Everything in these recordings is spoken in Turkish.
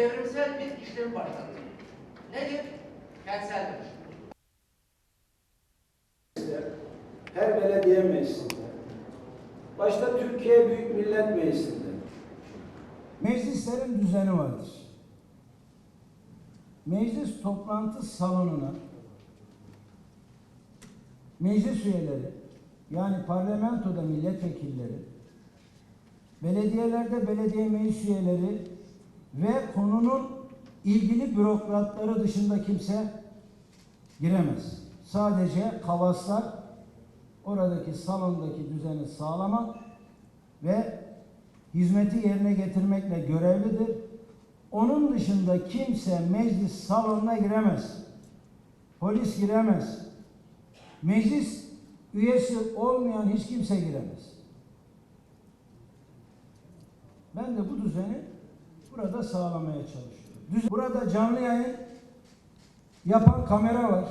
Evrimsel bir işlemi başlattık. Nedir? Kentsel dönüşüm. her belediye meclisinde, başta Türkiye Büyük Millet Meclisi'nde meclislerin düzeni vardır. Meclis toplantı salonuna meclis üyeleri yani parlamentoda milletvekilleri, belediyelerde belediye meclis üyeleri ve konunun ilgili bürokratları dışında kimse giremez. Sadece kavaslar oradaki salondaki düzeni sağlamak ve hizmeti yerine getirmekle görevlidir. Onun dışında kimse meclis salonuna giremez. Polis giremez. Meclis üyesi olmayan hiç kimse giremez. Ben de bu düzeni burada sağlamaya çalışıyorum. Düzen- Burada canlı yayın yapan kamera var.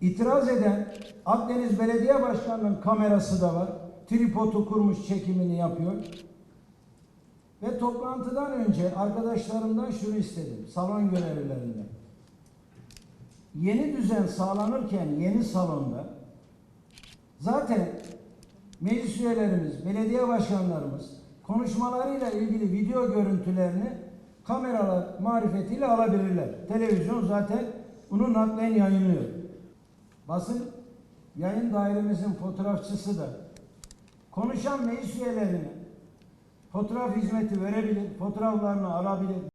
İtiraz eden Akdeniz Belediye Başkanı'nın kamerası da var. Tripodu kurmuş çekimini yapıyor. Ve toplantıdan önce arkadaşlarımdan şunu istedim. Salon görevlilerinden. Yeni düzen sağlanırken yeni salonda zaten meclis üyelerimiz, belediye başkanlarımız konuşmalarıyla ilgili video görüntülerini kameralar marifetiyle alabilirler. Televizyon zaten bunu naklen yayınlıyor. Basın yayın dairemizin fotoğrafçısı da konuşan meclis üyelerine fotoğraf hizmeti verebilir, fotoğraflarını alabilir.